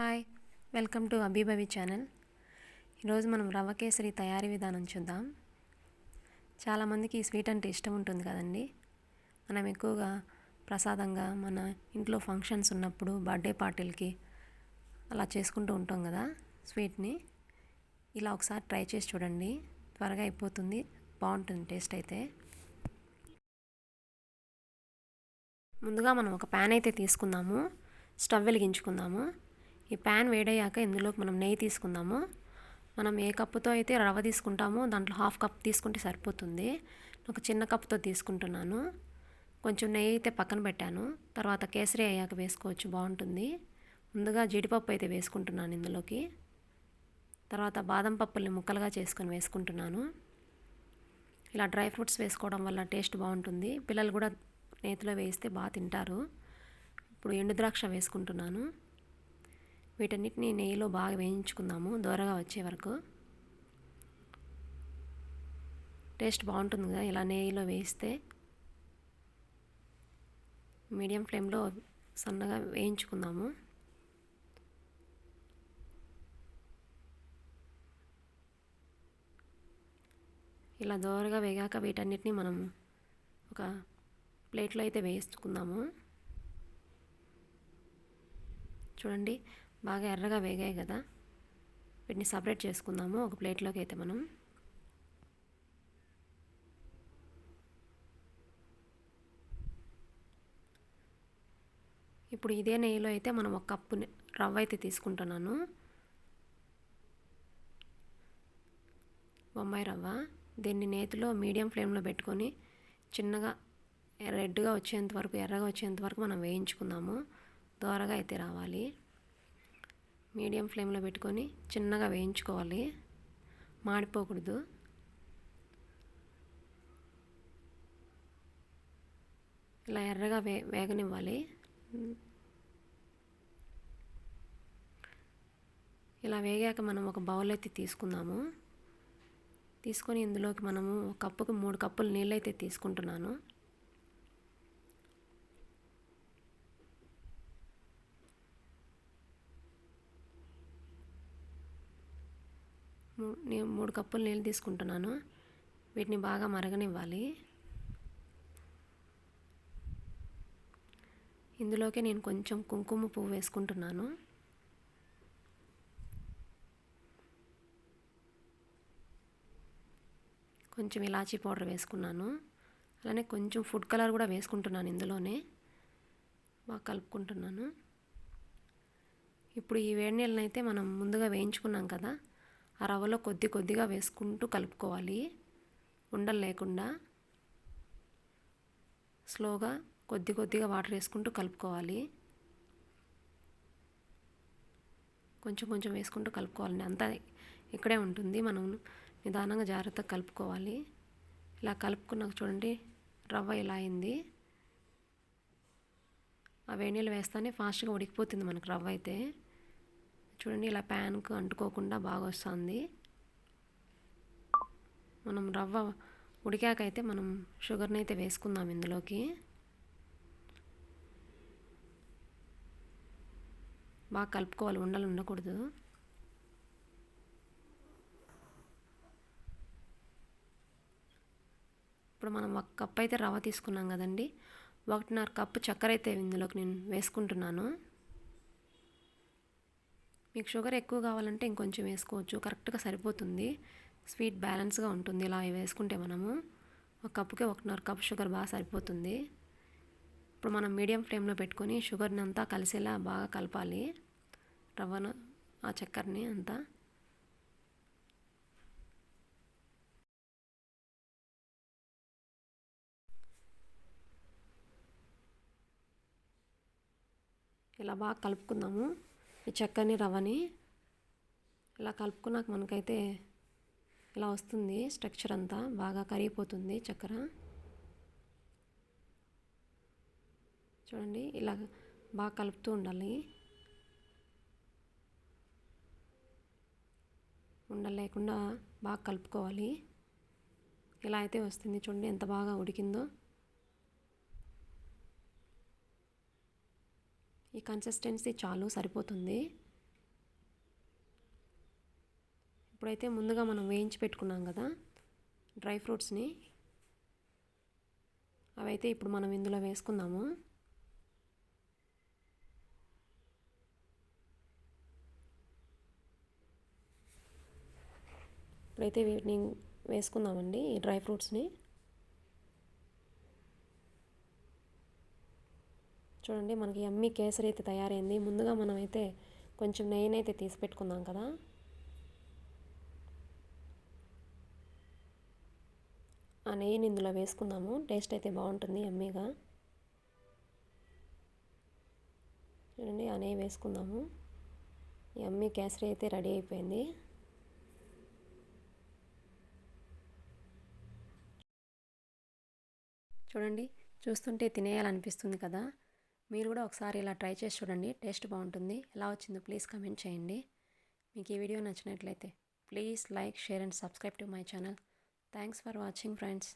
Hi welcome to అభిభవి channel. ఈరోజు మనం రవ్వ కేసరి తయారీ విధానం చూద్దాం. చాలామందికి ఈ స్వీట్ అంటే ఇష్టం ఉంటుంది కదండి. మనం ఎక్కువగా ప్రసాదంగా మన ఇంట్లో ఫంక్షన్స్ ఉన్నప్పుడు బర్త్డే పార్టీలకి అలా చేసుకుంటూ ఉంటాం కదా స్వీట్ని. ఇలా ఒకసారి ట్రై చేసి చూడండి. త్వరగా అయిపోతుంది బాగుంటుంది టేస్ట్ అయితే. ముందుగా మనం ఒక ప్యాన్ అయితే తీసుకుందాము. స్టవ్ వెలిగించుకుందాము. ఈ ప్యాన్ వేడయ్యాక ఇందులోకి మనం నెయ్యి తీసుకుందాము. మనం ఏ కప్పుతో అయితే రవ్వ తీసుకుంటామో దాంట్లో హాఫ్ కప్ తీసుకుంటే సరిపోతుంది. ఒక చిన్న కప్తో తీసుకుంటున్నాను. కొంచెం నెయ్యి అయితే పక్కన పెట్టాను. తర్వాత కేసరి అయ్యాక వేసుకోవచ్చు బాగుంటుంది. ముందుగా జీడిపప్పు అయితే వేసుకుంటున్నాను ఇందులోకి. తర్వాత బాదం పప్పుల్ని ముక్కలుగా చేసుకొని వేసుకుంటున్నాను. ఇలా డ్రై ఫ్రూట్స్ వేసుకోవడం వల్ల టేస్ట్ బాగుంటుంది. పిల్లలు కూడా నేతిలో వేస్తే బాగా తింటారు. ఇప్పుడు ఎండు ద్రాక్ష వేసుకుంటున్నాను. వీటన్నిటిని నెయ్యిలో బాగా వేయించుకుందాము దూరగా వచ్చే వరకు. టేస్ట్ బాగుంటుంది కదా ఇలా నెయ్యిలో వేస్తే. మీడియం ఫ్లేమ్లో సన్నగా వేయించుకుందాము. ఇలా దోరగా వేగాక వీటన్నిటిని మనం ఒక ప్లేట్లో అయితే వేసుకుందాము చూడండి బాగా ఎర్రగా వేగాయి కదా. వీటిని సపరేట్ చేసుకుందాము. ఒక ప్లేట్లోకి అయితే మనం. ఇప్పుడు ఇదే నెయ్యిలో అయితే మనం ఒక కప్పు రవ్వ అయితే తీసుకుంటున్నాను. బొంబాయి రవ్వ. దీన్ని నేతిలో మీడియం ఫ్లేమ్లో పెట్టుకొని చిన్నగా రెడ్గా వచ్చేంత వరకు ఎర్రగా వచ్చేంత వరకు మనం వేయించుకుందాము. దోరగా అయితే రావాలి. మీడియం ఫ్లేమ్లో పెట్టుకొని చిన్నగా వేయించుకోవాలి. మాడిపోకూడదు. ఇలా ఎర్రగా వే వేగనివ్వాలి. ఇలా వేగాక మనం ఒక బౌల్ అయితే తీసుకుందాము. తీసుకొని ఇందులోకి మనము కప్పుకు మూడు కప్పులు నీళ్ళైతే తీసుకుంటున్నాను. నేను మూడు కప్పులు నీళ్ళు తీసుకుంటున్నాను. వీటిని బాగా మరగనివ్వాలి. ఇందులోకి నేను కొంచెం కుంకుమ పువ్వు వేసుకుంటున్నాను. కొంచెం ఇలాచీ పౌడర్ వేసుకున్నాను. అలానే కొంచెం ఫుడ్ కలర్ కూడా వేసుకుంటున్నాను ఇందులోనే. బాగా కలుపుకుంటున్నాను. ఇప్పుడు ఈ వేడి నీళ్ళనైతే అయితే మనం ముందుగా వేయించుకున్నాం కదా ఆ రవ్వలో కొద్ది కొద్దిగా వేసుకుంటూ కలుపుకోవాలి. ఉండలు లేకుండా స్లోగా కొద్ది కొద్దిగా వాటర్ వేసుకుంటూ కలుపుకోవాలి. కొంచెం కొంచెం వేసుకుంటూ కలుపుకోవాలండి. అంతా ఇక్కడే ఉంటుంది. మనం నిదానంగా జాగ్రత్తగా కలుపుకోవాలి. ఇలా కలుపుకున్నాక చూడండి రవ్వ ఇలా అయింది. ఆ వేణీళ్ళు వేస్తానే ఫాస్ట్గా ఉడికిపోతుంది మనకు రవ్వ అయితే. చూడండి ఇలా ప్యాన్కు అంటుకోకుండా బాగా వస్తుంది. మనం రవ్వ ఉడికాకైతే మనం షుగర్ని అయితే వేసుకుందాం ఇందులోకి. బాగా కలుపుకోవాలి ఉండలు ఉండకూడదు. ఇప్పుడు మనం ఒక కప్ అయితే రవ్వ తీసుకున్నాం కదండి. ఒకటిన్నర కప్పు చక్కెర అయితే ఇందులోకి నేను వేసుకుంటున్నాను. మీకు షుగర్ ఎక్కువ కావాలంటే ఇంకొంచెం వేసుకోవచ్చు. కరెక్ట్గా సరిపోతుంది. స్వీట్ బ్యాలెన్స్గా ఉంటుంది. ఇలా వేసుకుంటే మనము ఒక కప్పుకే ఒకటిన్నర కప్ షుగర్ బాగా సరిపోతుంది. ఇప్పుడు మనం మీడియం ఫ్లేమ్లో పెట్టుకొని షుగర్ని అంతా కలిసేలా బాగా కలపాలి. రవ్వను ఆ చక్కెరని అంతా. ఇలా బాగా కలుపుకుందాము. ఈ చక్కని రవ్వని ఇలా కలుపుకున్నాక మనకైతే ఇలా వస్తుంది స్ట్రక్చర్ అంతా. బాగా కరిగిపోతుంది చక్కెర. చూడండి ఇలా బాగా కలుపుతూ ఉండాలి. ఉండలేకుండా బాగా కలుపుకోవాలి. ఇలా అయితే వస్తుంది. చూడండి ఎంత బాగా ఉడికిందో. ఈ కన్సిస్టెన్సీ చాలు సరిపోతుంది. ఇప్పుడైతే ముందుగా మనం వేయించి పెట్టుకున్నాం కదా డ్రై ఫ్రూట్స్ని. అవైతే ఇప్పుడు మనం ఇందులో వేసుకుందాము. ఇప్పుడైతే వీటిని వేసుకుందామండి ఈ డ్రై ఫ్రూట్స్ని. చూడండి మనకి అమ్మి కేసరి అయితే తయారైంది. ముందుగా మనమైతే కొంచెం నెయ్యిని అయితే తీసి పెట్టుకుందాం కదా. ఆ నెయ్యిని ఇందులో వేసుకుందాము. టేస్ట్ అయితే బాగుంటుంది ఎమ్మీగా. చూడండి ఆ నెయ్యి వేసుకుందాము. ఈ అమ్మి కేసరి అయితే రెడీ అయిపోయింది. చూడండి చూస్తుంటే తినేయాలనిపిస్తుంది కదా. మీరు కూడా ఒకసారి ఇలా ట్రై చేసి చూడండి. టేస్ట్ బాగుంటుంది. ఎలా వచ్చిందో ప్లీజ్ కమెంట్ చేయండి. మీకు ఈ వీడియో నచ్చినట్లయితే please like share and subscribe to my channel. Thanks for watching friends.